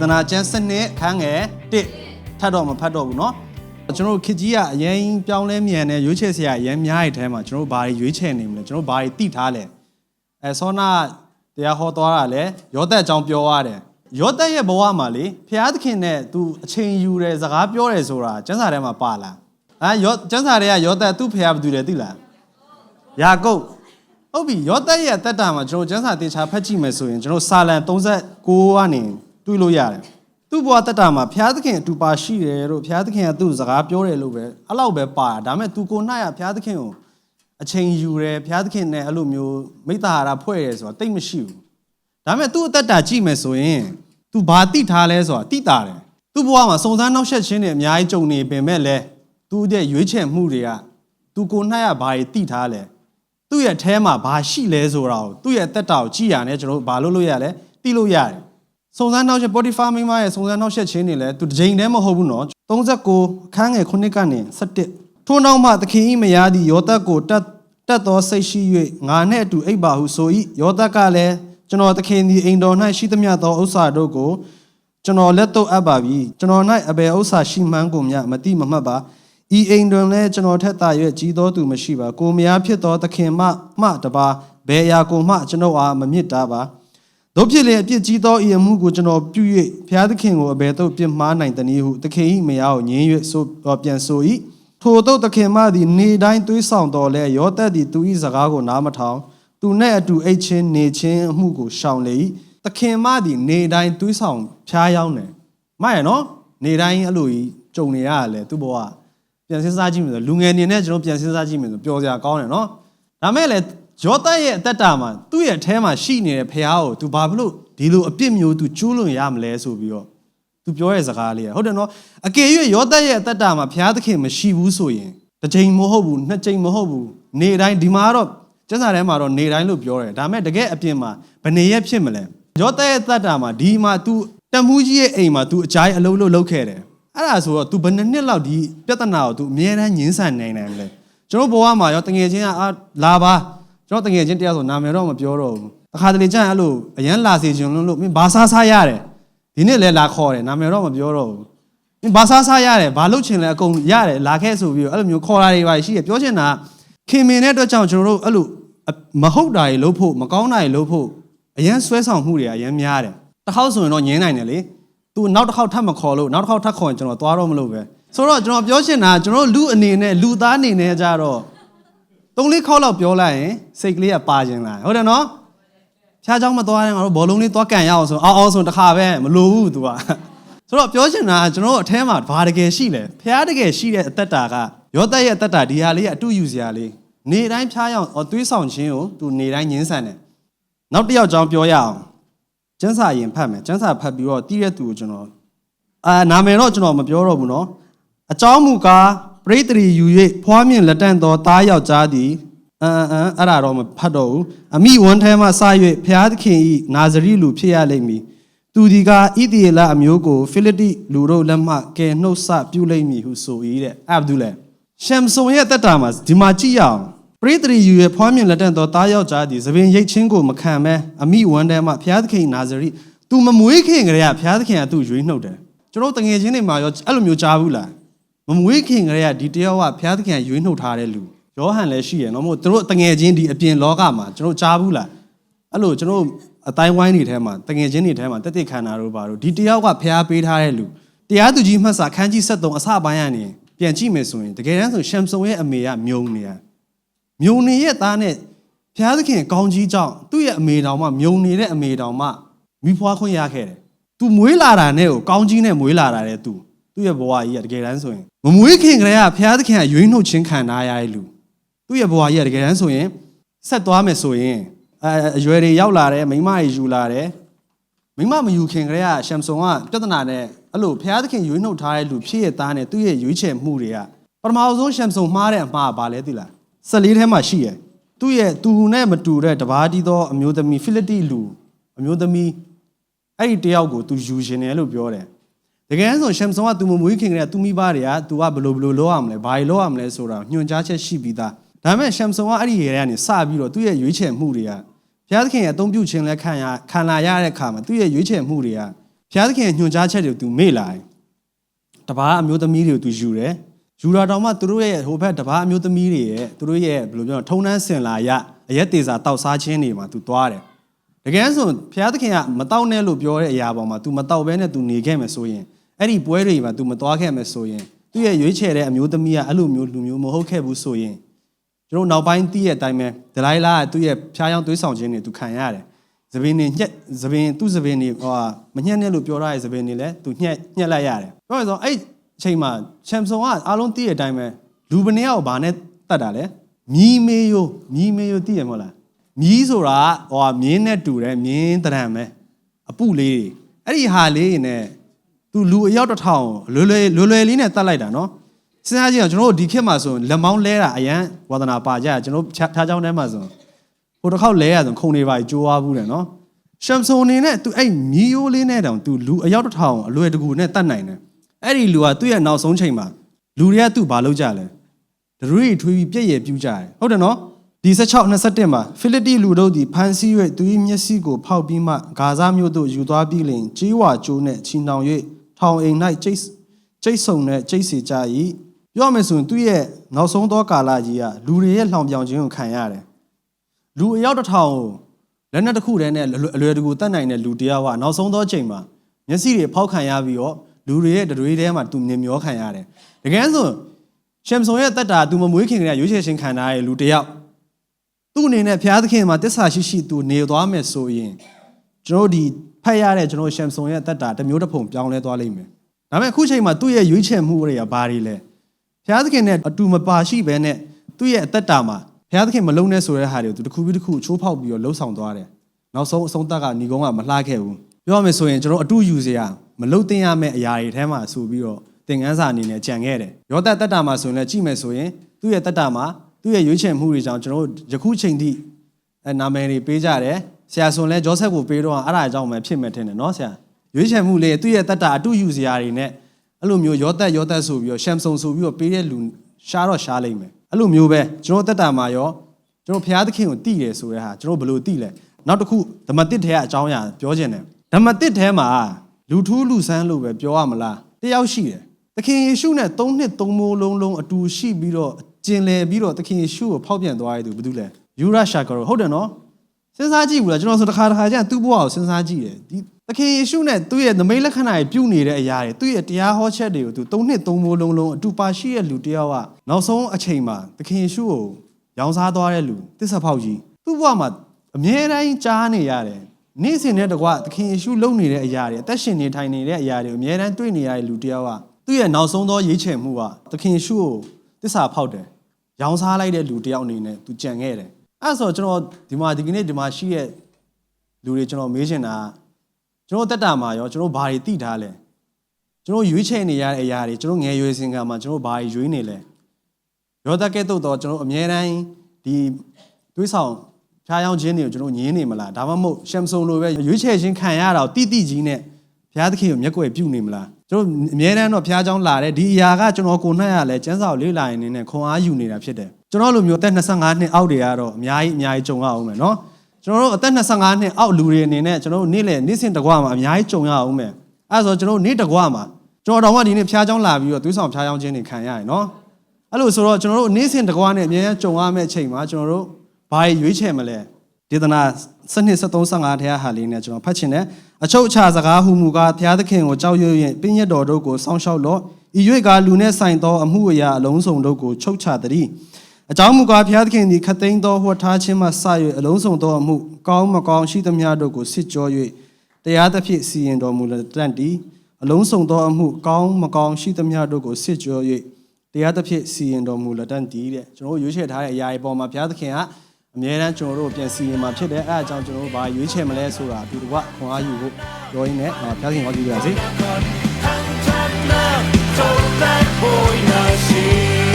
သနာကျမ်းစနစ်ခန်းငယ်1ထပ်တော့မဖတ်တော့ဘူးเนาะကျွန်တော်တို့ခေတ်ကြီးကအရင်ပြောင်းလဲမြန်နေရွေးချယ်စရာအရင်များတဲ့အဲထဲမှာကျွန်တော်တို့ဘာတွေရွေးချယ်နေမလဲကျွန်တော်တို့ဘာတွေတိထားလဲအဲဆောနာတရားဟောသွားတာလဲယောသက်အကြောင်းပြောရတယ်ယောသက်ရဲ့ဘဝမှာလေဖျားသခင်နဲ့ तू အချိန်ယူတယ်စကားပြောတယ်ဆိုတာကျမ်းစာထဲမှာပါလားအဲယောကျမ်းစာထဲကယောသက်သူ့ဖျားဘာတူတယ်သိလားယာကုပ်ဟုတ်ပြီယောသက်ရဲ့အသက်တာမှာကျွန်တော်ကျမ်းစာတေချာဖတ်ကြည့်မယ်ဆိုရင်ကျွန်တော်စာလံ39ကနေ တွေးလို့ရတယ်သူ့ဘဝတက်တာမှာဘုရားသခင်အတူပါရှိတယ်လို့ဘုရားသခင်ကသူ့စကားပြောတယ်လို့ပဲအဲ့လောက်ပဲပါတာဒါပေမဲ့သူကိုနိုင်ကဘုရားသခင်ကိုအချိန်ယူတယ်ဘုရားသခင်နဲ့အဲ့လိုမျိုးမိတ္တာဟာဖွဲ့တယ်ဆိုတာတိတ်မရှိဘူးဒါပေမဲ့သူ့အသက်တာကြည့်မယ်ဆိုရင် तू ဘာတိထားလဲဆိုတာတိတာတယ်သူ့ဘဝမှာစုံစမ်းနှောက်ယှက်ခြင်းတွေအများကြီးကြုံနေပင်မဲ့လဲသူ့ရဲ့ရွေးချယ်မှုတွေကသူကိုနိုင်ကဘာတွေတိထားလဲသူ့ရဲ့အဲထဲမှာဘာရှိလဲဆိုတာကိုသူ့ရဲ့အသက်တာကိုကြည့်ရတယ်ကျွန်တော်တို့ဘာလို့လို့ရလဲတိလို့ရတယ် စုံစမ်းနောက်ချက် Spotify မိမရဲ့စုံစမ်းနောက်ချက်ချင်းတွေလည်းသူတစ်ကြိမ်တည်းမဟုတ်ဘူးနော်39ခန်းငယ်9ကနေ17ထို့နောက်မှသခင်ဤမယားသည်ယောသက်ကိုတတ်တတ်သောစိတ်ရှိ၍ငါနှင့်အတူအိပ်ပါဟုဆို၏ယောသက်ကလည်းကျွန်တော်သခင်သည်အိမ်တော်၌ရှိသမျှသောဥစ္စာတို့ကိုကျွန်တော်လက်တော့အပ်ပါပြီကျွန်တော်၌အဘယ်ဥစ္စာရှိမှန်းကိုမျှမတိမမှတ်ပါဤအိမ်တွင်လည်းကျွန်တော်ထက်သာ၍ကြီးသောသူမရှိပါကိုမယားဖြစ်သောသခင်မှမှတပါဘယ်အရာကိုမှကျွန်တော်အားမမြစ်တာပါ တို့ဖြစ်လေအပြစ်ကြီးသောဤအမှုကိုကျွန်တော်ပြု၍ဘုရားသခင်ကိုအဘယ်သို့ပြစ်မှားနိုင်သနည်းဟုသခင်၏မယားကိုငြင်း၍ဆိုပြန်ဆို၏ထိုသို့သခင်မသည်နေတိုင်းသွေးဆောင်တော်လဲရောသက်သည်သူ၏စကားကိုနားမထောင်သူနဲ့အတူအိတ်ချင်းနေချင်းအမှုကိုရှောင်လေ၏သခင်မသည်နေတိုင်းသွေးဆောင်ဖျားယောင်းတယ်မရနော်နေတိုင်းအဲ့လိုကြီးကြုံနေရရလဲသူ့ဘဝပြန်စဉ်းစားကြည့်မယ်ဆိုလူငယ်နေနဲ့ကျွန်တော်ပြန်စဉ်းစားကြည့်မယ်ဆိုပျော်စရာကောင်းတယ်နော်ဒါမဲ့လည်း ယောသရဲ့အသက်တာမှာသူ့ရဲ့အထဲမှာရှိနေတဲ့ဖះကို तू ဘာဖြစ်လို့ဒီလိုအပြစ်မျိုး तू ကျူးလွန်ရမလဲဆိုပြီးတော့ तू ပြောရဲ့စကားလေးရဟုတ်တယ်နော်အကယ်၍ယောသရဲ့အသက်တာမှာဖះသခင်မရှိဘူးဆိုရင်တစ်ချိန်မဟုတ်ဘူးနှစ်ချိန်မဟုတ်ဘူးနေတိုင်းဒီမှာတော့ကျမ်းစာထဲမှာတော့နေတိုင်းလို့ပြောတယ်ဒါပေမဲ့တကယ်အပြင်မှာဘယ်နေရက်ဖြစ်မလဲယောသရဲ့အသက်တာမှာဒီမှာ तू တမှုကြီးရဲ့အိမ်မှာ तू အကြိုင်းအလုံးလုံးလုပ်ခဲ့တယ်အဲ့ဒါဆိုတော့ तू ဘယ်နှစ်နှစ်လောက်ဒီပြဿနာကို तू အမြဲတမ်းငင်းဆန်နိုင်နိုင်လဲကျွန်တော်ဘဝမှာရောတငယ်ချင်းကအာလာပါ ကျွန်တော်တကယ်ချင်းတရားဆိုနာမည်တော့မပြောတော့ဘူးအခါတလေကျရင်အဲ့လိုအရန်လာစီခြင်းလို့လို့မင်းဘာစားစားရတယ်ဒီနေ့လည်းလာခေါ်တယ်နာမည်တော့မပြောတော့ဘူးမင်းဘာစားစားရတယ်ဘာလုပ်ချင်လဲအကုန်ရတယ်လာခဲ့ဆိုပြီးတော့အဲ့လိုမျိုးခေါ်တာတွေပါရှိတယ်ပြောချင်တာခင်မင်တဲ့အတွက်ကြောင့်ကျွန်တော်တို့အဲ့လိုမဟုတ်တာတွေလုပ်ဖို့မကောင်းတာတွေလုပ်ဖို့အရန်ဆွဲဆောင်မှုတွေအရန်များတယ်တစ်ခေါက်ဆိုရင်တော့ညင်းနိုင်တယ်လေသူနောက်တစ်ခေါက်ထပ်မခေါ်လို့နောက်တစ်ခေါက်ထပ်ခေါ်ရင်ကျွန်တော်သွားတော့မလို့ပဲဆိုတော့ကျွန်တော်ပြောချင်တာကျွန်တော်လူအနေနဲ့လူသားအနေနဲ့ကြတော့ သုံးလေးခေါက်လောက်ပြောလိုက်ရင်စိတ်ကလေးကပါခြင်းလာဟုတ်တယ်နော်ဖြားเจ้าမသွားရင်ငါတို့ဘောလုံးလေးသွားကန်ရအောင်ဆိုအောင်အောင်ဆိုတခါပဲမလိုဘူး तू ကဆိုတော့ပြောချင်တာကကျွန်တော်တို့အထဲမှာဘာတကယ်ရှိလဲဖះတကယ်ရှိတဲ့အသက်တာကရောသက်ရဲ့အသက်တာဒီဟာလေးကအတူယူစရာလေးနေတိုင်းဖြားရအောင်သွေးဆောင်ခြင်းကို तू နေတိုင်းညှင်းဆန်တယ်နောက်တစ်ယောက်ကြောင်းပြောရအောင်ကျန်းစာရင်ဖတ်မယ်ကျန်းစာဖတ်ပြီးတော့တည့်ရက်သူကိုကျွန်တော်အာနာမည်တော့ကျွန်တော်မပြောတော့ဘူးเนาะအကြောင်းမူကား ပရိသရီယူ၍ဖွားမြင့်လက်တန့်သောသားယောက်ျားသည်အမ်အမ်အဲ့ဒါတော့မဖတ်တော့ဘူးအမိဝန်ထဲမှစ၍ဖျားသခင်ဤနာဇရီလူဖြစ်ရလိမ့်မည်သူဒီကဣတိယလအမျိုးကိုဖိလိတိလူတို့လက်မှကယ်နှုတ်ဆပြုလိမ့်မည်ဟုဆို၏တဲ့အဲ့ဒါဘူးလဲရှမ်ဆုံရဲ့တက်တာမှာဒီမှာကြည့်ရအောင်ပရိသရီယူရဲ့ဖွားမြင့်လက်တန့်သောသားယောက်ျားသည်သပင်ရိတ်ချင်းကိုမခံမဲအမိဝန်ထဲမှဖျားသခင်နာဇရီသူမမွေးခင်ကလေးကဖျားသခင်ကသူ့ရွေးနှုတ်တယ်ကျွန်တော်တငယ်ချင်းတွေမှာရောအဲ့လိုမျိုးကြားဘူးလား မမွေးခင်ကလေးကဒီတယောက်ကဘုရားသခင်ရွေးနှုတ်ထားတဲ့လူယောဟန်လည်းရှိရနော်မို့သူတို့တငယ်ချင်းဒီအပြင်လောကမှာကျွန်တော်ကြားဘူးလားအဲ့လိုကျွန်တော်အတိုင်းဝိုင်းတွေထဲမှာတငယ်ချင်းတွေထဲမှာတက်တက်ခန္ဓာတို့ပါတို့ဒီတယောက်ကဘုရားပေးထားတဲ့လူတရားသူကြီးမှတ်စာခန်းကြီး73အစပိုင်းကနေပြန်ကြည့်မယ်ဆိုရင်တကယ်တမ်းဆိုရှမ်ဆုံရဲ့အမေကမြုံနေရမြုံနေရဲ့သားနဲ့ဘုရားသခင်ကောင်းကြီးကြောင့်သူ့ရဲ့အမေတော်မှမြုံနေတဲ့အမေတော်မှမိဖွားခွင့်ရခဲ့တယ်။ तू မွေးလာတာနဲ့ကိုကောင်းကြီးနဲ့မွေးလာတာတဲ့ तू သူ့ရဲ့ဘဝကြီးကတကယ်တမ်းဆိုရင်မမွေးခင်ကလေးကဘုရားသခင်ကရွေးနှုတ်ခြင်းခံထားရတဲ့လူသူ့ရဲ့ဘဝကြီးကတကယ်တမ်းဆိုရင်ဆက်သွားမယ်ဆိုရင်အဲအရွယ်တွေရောက်လာတယ်မိမတွေယူလာတယ်မိမမယူခင်ကလေးကရှမ်ဆုံကပြဿနာနဲ့အဲ့လိုဘုရားသခင်ရွေးနှုတ်ထားတဲ့လူဖြစ်ရဲ့သားနဲ့သူ့ရဲ့ရွေးချယ်မှုတွေကပထမဆုံးရှမ်ဆုံမှားတဲ့အမှားကဘာလဲသိလားဆက်လေးထဲမှာရှိရယ်သူ့ရဲ့သူနဲ့မတူတဲ့တပါးတီးသောအမျိုးသမီးဖိလိတိလူအမျိုးသမီးအဲ့ဒီတယောက်ကိုသူယူရှင်တယ်လို့ပြောတယ် တကယ်ဆိုရှမ်ဆွန်ကသူမမွေးခင်ကတည်းကသူမိဘတွေကသူကဘယ်လိုဘယ်လိုလုပ်ရမလဲဘာတွေလုပ်ရမလဲဆိုတာညွှန်ကြားချက်ရှိပြီးသားဒါပေမဲ့ရှမ်ဆွန်ကအဲ့ဒီရေထဲကနေစပြီးတော့သူ့ရဲ့ရွေးချယ်မှုတွေကဘုရားသခင်ရဲ့အသုံးပြုခြင်းလက်ခံရခံလာရတဲ့အခါမှာသူ့ရဲ့ရွေးချယ်မှုတွေကဘုရားသခင်ရဲ့ညွှန်ကြားချက်တွေကိုသူမေ့လာတယ်တပားအမျိုးသမီးတွေကိုသူယူတယ်ယူတာတောင်မှသူတို့ရဲ့ဟိုဘက်တပားအမျိုးသမီးတွေရဲ့သူတို့ရဲ့ဘယ်လိုပြောထုံနှန်းဆင်လာရအရက်သေးစာတောက်စားခြင်းတွေမှာသူသွားတယ်တကယ်ဆိုဘုရားသခင်ကမတောက်နဲ့လို့ပြောတဲ့အရာပေါ်မှာ तू မတောက်ဘဲနဲ့ तू နေခဲ့မယ်ဆိုရင် အဲ့ဒီပွဲတွေမှာ तू မသွားခဲ့မယ်ဆိုရင်သူ့ရဲ့ရွေးချယ်တဲ့အမျိုးသမီးကအဲ့လိုမျိုးလူမျိုးမဟုတ်ခဲ့ဘူးဆိုရင်ကျွန်တော်နောက်ပိုင်းသိရဲ့အတိုင်းပဲဒလိုင်းလာကသူ့ရဲ့ဖျားယောင်းသွေးဆောင်ခြင်းတွေ तू ခံရတယ်သပင်နေညက်သပင်သူ့သပင်နေဟိုမညက်နဲ့လို့ပြောရတဲ့သပင်နေလဲ तू ညက်ညက်လိုက်ရတယ်ပြောရဆိုအဲ့အချိန်မှာချမ်ဆုံကအားလုံးသိတဲ့အတိုင်းပဲလူဘယ်နှစ်ယောက်ဘာနဲ့တတ်တာလဲမြီးမေးယိုမြီးမေးယိုသိရမဟုတ်လားမြီးဆိုတာဟိုမြင်းနဲ့တူတယ်မြင်းတရံပဲအပုလေးတွေအဲ့ဒီဟာလေးတွေနဲ့ သူလူအယောက်တစ်ထောင်လွယ်လွယ်လွယ်လွယ်လေးနဲ့တတ်လိုက်တာနော်စဉ်းစားကြည့်အောင်ကျွန်တော်တို့ဒီခေတ်မှာဆိုရင်လက်မောင်းလဲတာအရန်ဝါသနာပါကြကျွန်တော်ဖြားဖြားချောင်းထဲမှာဆိုရင်ဟိုတစ်ခေါက်လဲရဆိုခုံနေပါကြိုးဝါဘူးတယ်နော်ရှမ်ဆုံအနေနဲ့သူအဲ့မီယိုလေးနဲ့တောင်သူလူအယောက်တစ်ထောင်အလွယ်တကူနဲ့တတ်နိုင်တယ်အဲ့ဒီလူကသူ့ရဲ့နောက်ဆုံးချိန်မှာလူတွေကသူ့ဘာလုပ်ကြလဲဒရွေထွေးပြီးပြည့်ရပြူးကြတယ်ဟုတ်တယ်နော်ဒီ16 21မှာဖိလိပ္တိလူတို့သည်ဖန်ဆီး၍သူ၏မျက်စိကိုဖောက်ပြီးမှဂါဇမြို့သို့ယူသွားပြီးလင်ကြေးဝါကျိုးနှင့်ချီနှောင်၍ ထောင်အိမ်၌ကျိတ်ကျိတ်ဆုံနဲ့ကျိတ်စီကြ၏ပြောရမယ်ဆိုရင်သူ့ရဲ့နောက်ဆုံးသောကာလကြီးကလူတွေရဲ့လှောင်ပြောင်ခြင်းကိုခံရတယ်လူအယောက်တစ်ထောင်ကိုလက်နက်တစ်ခုတည်းနဲ့အလွယ်တကူတတ်နိုင်တဲ့လူတရားကနောက်ဆုံးသောချိန်မှာမျက်စိတွေဖောက်ခံရပြီးတော့လူတွေရဲ့တွေထဲမှာသူမြင်မျောခံရတယ်တကယ်ဆိုရှမ်ဆုံရဲ့တက်တာသူမမွေးခင်ကရွေးချယ်ခြင်းခံထားတဲ့လူတစ်ယောက်သူ့အနေနဲ့ဘုရားသခင်မှာတစ္ဆာရှိရှိသူနေသွားမယ်ဆိုရင်ကျွန်တော်တို့ဒီ ဖတ်ရတဲ့ကျွန်တော်ရှမ်ဆုံရဲ့အသက်တာတစ်မျိုးတစ်ပုံပြောင်းလဲသွားလိမ့်မယ်။ဒါပေမဲ့အခုချိန်မှာသူ့ရဲ့ရွေးချယ်မှုတွေကဘာတွေလဲ။ဘုရားသခင်နဲ့အတူမပါရှိဘဲနဲ့သူ့ရဲ့အသက်တာမှာဘုရားသခင်မလုံးနဲ့ဆိုတဲ့ဟာတွေကိုသူတစ်ခုပြီးတစ်ခုချိုးဖောက်ပြီးတော့လှုပ်ဆောင်သွားတယ်။နောက်ဆုံးအဆုံးသတ်ကညီကုန်းကမလှခဲ့ဘူး။ပြောရမယ်ဆိုရင်ကျွန်တော်အတူယူစရာမလုံတင်ရမယ့်အရာတွေထဲမှာဆိုပြီးတော့သင်ခန်းစာအနေနဲ့ကြံခဲ့တယ်။ယောသတက်တာမှာဆိုရင်လည်းကြည့်မယ်ဆိုရင်သူ့ရဲ့တက်တာမှာသူ့ရဲ့ရွေးချယ်မှုတွေကြောင့်ကျွန်တော်တို့ယခုချိန်ထိအဲနာမည်တွေပေးကြတယ် ဆရာဆိုရင်လည်းဂျောဆက်ကိုပေးတော့အဲ့ဒါအကြောင်းပဲဖြစ်မဲ့ထင်တယ်နော်ဆရာရွေးချယ်မှုလေးသူ့ရဲ့တက်တာအတူယူစရာတွေနဲ့အဲ့လိုမျိုးရောတက်ရောတက်ဆိုပြီးတော့ရှမ်ဆုံဆိုပြီးတော့ပေးတဲ့လူရှားတော့ရှားလိမ့်မယ်အဲ့လိုမျိုးပဲကျွန်တော်တက်တာမှာရောကျွန်တော်ဘုရားသခင်ကိုတည်တယ်ဆိုတဲ့ဟာကျွန်တော်ဘယ်လိုတည်လဲနောက်တစ်ခုဓမ္မတစ်ထဲကအကြောင်းအရာပြောခြင်းတယ်ဓမ္မတစ်ထဲမှာလူထူးလူဆန်းလို့ပဲပြောရမလားတယောက်ရှိတယ်သခင်ယေရှုနဲ့၃နှစ်၃မိုးလုံးလုံးအတူရှိပြီးတော့ကျင်လည်ပြီးတော့သခင်ယေရှုကိုဖောက်ပြန်သွားရသူဘာလို့လဲယူရရှာကရောဟုတ်တယ်နော် စဉ်းစားကြည့်ဘူးလားကျွန်တော်ဆိုတစ်ခါတစ်ခါကျရင်သူ့ဘဝကိုစဉ်းစားကြည့်တယ်ဒီသခင်ယေရှုနဲ့သူ့ရဲ့နမိတ်လက္ခဏာတွေပြုနေတဲ့အရာတွေသူ့ရဲ့တရားဟောချက်တွေကိုသူ၃နှစ်၃မိုးလုံးလုံးအတူပါရှိတဲ့လူတယောက်ကနောက်ဆုံးအချိန်မှာသခင်ယေရှုကိုရောင်းစားသွားတဲ့လူတစ္ဆဖောက်ကြီးသူ့ဘဝမှာအမြဲတမ်းကြားနေရတယ်နေ့စဉ်နဲ့တကွသခင်ယေရှုလုပ်နေတဲ့အရာတွေအသက်ရှင်နေထိုင်နေတဲ့အရာတွေအမြဲတမ်းတွေ့နေရတဲ့လူတယောက်ကသူ့ရဲ့နောက်ဆုံးသောရွေးချယ်မှုကသခင်ယေရှုကိုတစ္ဆဖောက်တယ်ရောင်းစားလိုက်တဲ့လူတယောက်အနေနဲ့သူကြံခဲ့တယ် အဲ့ဆိုကျွန်တော်ဒီမှာဒီကနေ့ဒီမှာရှိရဲ့လူတွေကျွန်တော်မေးချင်တာကျွန်တော်တက်တာမှာရောကျွန်တော်ဘာတွေသိထားလဲကျွန်တော်ရွေးချယ်နေရတဲ့အရာတွေကျွန်တော်ငယ်ရွယ်စဉ်ကမှကျွန်တော်ဘာတွေရွေးနေလဲရောသက်ကဲ့သို့တော့ကျွန်တော်အမြဲတမ်းဒီတွေးဆောင်ဖြားယောင်းခြင်းတွေကိုကျွန်တော်ညင်းနေမလားဒါမှမဟုတ်ရှမ်ဆုံလိုပဲရွေးချယ်ခြင်းခံရတာကိုတိတိကြီးနဲ့ဘုရားသခင်ကိုမျက်ကွယ်ပြုနေမလားကျွန်တော်အမြဲတမ်းတော့ဘုရားကျောင်းလာတဲ့ဒီအရာကကျွန်တော်ကိုနှက်ရလဲစံစာကိုလေ့လာရင်နေနဲ့ခွန်အားယူနေတာဖြစ်တယ် ကျွန်တော်လိုမျိုးအသက်25နှစ်အောက်တွေကတော့အများကြီးအများကြီးကြုံရအောင်မယ်နော်ကျွန်တော်တို့အသက်25နှစ်အောက်လူတွေအနေနဲ့ကျွန်တော်တို့နေ့လယ်နေ့စဉ်တကွာမှာအများကြီးကြုံရအောင်မယ်အဲဆိုကျွန်တော်တို့နေ့တကွာမှာကျွန်တော်တော်မှဒီနေ့ဖျားချောင်းလာပြီးတော့သွေးဆောင်ဖျားချောင်းခြင်းတွေခံရရင်နော်အဲ့လိုဆိုတော့ကျွန်တော်တို့နေ့စဉ်တကွာနဲ့အများကြီးကြုံရမယ့်အချိန်မှာကျွန်တော်တို့ဘာရွေးချယ်မလဲဒေသနာစနစ်7355ထဲဟာလေးနဲ့ကျွန်တော်ဖတ်ချင်တယ်အချုပ်အခြာစကားဟူမူကားဘုရားသခင်ကိုကြောက်ရွံ့ရင်ပြည့်ညတ်တော်တို့ကိုစောင့်ရှောက်လော့ဤ၍ကလူနဲ့ဆိုင်သောအမှုအရာအလုံးစုံတို့ကိုချုပ်ချသည် အကြောင်းမူကားဘုရားသခင်သည်ခတ်သိမ်းသောဟွက်ထားခြင်းမှစ၍အလုံးစုံသောအမှုကောင်းမကောင်းရှိသမျှတို့ကိုစစ်ကြော၍တရားသဖြင့်စီရင်တော်မူလတန်တီအလုံးစုံသောအမှုကောင်းမကောင်းရှိသမျှတို့ကိုစစ်ကြော၍တရားသဖြင့်စီရင်တော်မူလတန်တီတဲ့ကျွန်တော်တို့ရွေးချယ်ထားတဲ့အရာတွေပေါ်မှာဘုရားသခင်ကအမြဲတမ်းကျွန်တော်တို့ပြန်စီရင်မှာဖြစ်တယ်အဲအကြောင်းကျွန်တော်တို့ဘာရွေးချယ်မလဲဆိုတာဒီတစ်ခွခွန်အားယူဖို့ပြောရင်းနဲ့ဘုရားသခင်ဟောကြည့်ပါစေ Don't that boy not see